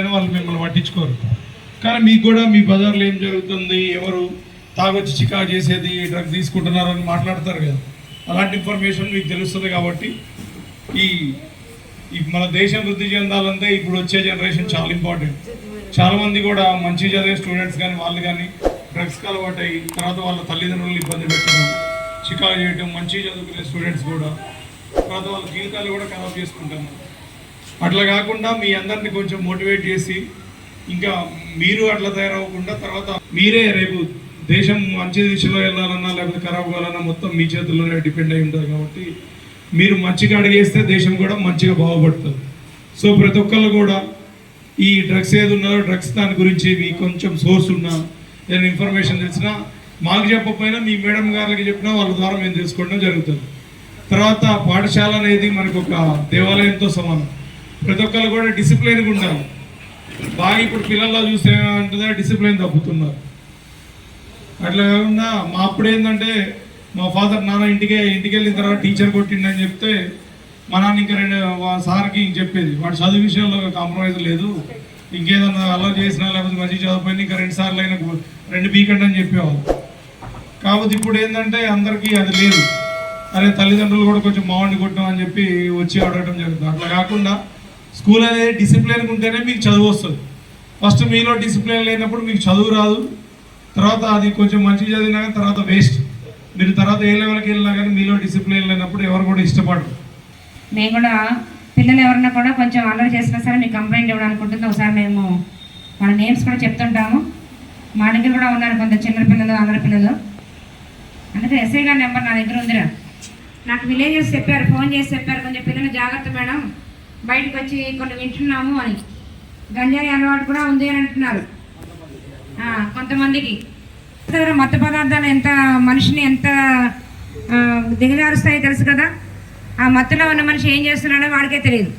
చేయాలని వాళ్ళు మిమ్మల్ని పట్టించుకోరు. కానీ మీకు కూడా మీ బజార్లో ఏం జరుగుతుంది? ఎవరు తాగొచ్చి చికా చేసేది డ్రగ్ తీసుకుంటున్నారు అని మాట్లాడతారు కదా. అలాంటి ఇన్ఫర్మేషన్ మీకు తెలుస్తుంది కాబట్టి ఈ ఈ మన దేశం వృద్ధి చెందాలంటే ఇప్పుడు వచ్చే జనరేషన్ చాలా ఇంపార్టెంట్. చాలామంది కూడా మంచి చదివే స్టూడెంట్స్ కానీ వాళ్ళు కానీ డ్రగ్స్కి అలవాటు అయ్యి తర్వాత వాళ్ళ తల్లిదండ్రులు ఇబ్బంది పెట్టడం చికాకు చేయడం మంచి చదువుకునే స్టూడెంట్స్ కూడా తర్వాత వాళ్ళ జీవితాలు కూడా ఖరాబ్ చేసుకుంటున్నారు అట్లా కాకుండా మీ అందరిని కొంచెం మోటివేట్ చేసి ఇంకా మీరు అట్లా తయారవ్వకుండా తర్వాత మీరే రేపు దేశం మంచి దిశలో వెళ్ళాలన్నా లేకపోతే ఖరాబ్ కావాలన్నా మొత్తం మీ చేతుల్లోనే డిపెండ్ అయి ఉంటుంది కాబట్టి మీరు మంచిగా అడిగేస్తే దేశం కూడా మంచిగా బాగుపడుతుంది. సో ప్రతి ఒక్కళ్ళు కూడా ఈ డ్రగ్స్ ఏది ఉన్నారో డ్రగ్స్ దాని గురించి మీకు కొంచెం సోర్స్ ఉన్నా ఏదైనా ఇన్ఫర్మేషన్ తెలిసినా మాకు చెప్పకపోయినా మీ మేడం గారికి చెప్పినా వాళ్ళ ద్వారా మేము తెలుసుకోవడం జరుగుతుంది. తర్వాత పాఠశాల అనేది మనకు ఒక దేవాలయంతో సమానం. ప్రతి ఒక్కరు కూడా డిసిప్లైన్గా ఉండాలి. బాగా ఇప్పుడు పిల్లల్లో చూస్తే ఏమంటుందో డిసిప్లైన్ తప్పుతున్నారు అట్లా కాకుండా మా అప్పుడు ఏంటంటే మా ఫాదర్ నాన్న ఇంటికే ఇంటికి వెళ్ళిన తర్వాత టీచర్ కొట్టిండని చెప్తే మా నాన్న ఇంకా రెండు సార్కి ఇంక చెప్పేది వాడు చదువు విషయంలో కాంప్రమైజ్ లేదు. ఇంకేదన్నా అలా చేసినా లేకపోతే మంచి చదువుపోయినా ఇంకా రెండు సార్లు అయినా రెండు బీకండి అని చెప్పేవాళ్ళు. కాకపోతే ఇప్పుడు ఏంటంటే అందరికీ అది లేదు. అరే తల్లిదండ్రులు కూడా కొంచెం మావాడిని కొట్టాం అని చెప్పి వచ్చి అడగడం జరుగుతుంది. అట్లా కాకుండా స్కూల్ అనేది డిసిప్లిన్ ఉంటేనే మీకు చదువు వస్తుంది. ఫస్ట్ మీలో డిసిప్లిన్ లేనప్పుడు మీకు చదువు రాదు. తర్వాత అది కొంచెం మంచి చదివినా కానీ తర్వాత వేస్ట్. మీరు తర్వాత ఏ లెవెల్కి వెళ్ళినా కానీ మీలో డిసిప్లిన్ లేనప్పుడు ఎవరు కూడా ఇష్టపడరు. మేము కూడా పిల్లలు ఎవరన్నా కూడా కొంచెం అల్లరి చేసినా సరే మీకు కంప్లైంట్ ఇవ్వడం ఒకసారి మేము వాళ్ళ నేమ్స్ కూడా చెప్తుంటాము. మా దగ్గర కూడా ఉన్నారు కొంత చిన్న పిల్లలు అల్లరి పిల్లలు. అందుకే ఎస్ఐ గారి నెంబర్ నా దగ్గర ఉందిరా. నాకు విలేజెస్ చెప్పారు ఫోన్ చేసి చెప్పారు. కొంచెం పిల్లలు జాగ్రత్త మేడం. బయటకు వచ్చి కొన్ని వింటున్నాము అని. గంజాయి అలవాటు కూడా ఉంది అని అంటున్నారు. కొంతమందికి. దగ్గర మత్తు పదార్థాలు ఎంత మనిషిని ఎంత దిగజారుస్తాయో తెలుసు కదా? ఆ మత్తులో ఉన్న మనిషి ఏం చేస్తున్నాడో వాడికే తెలియదు.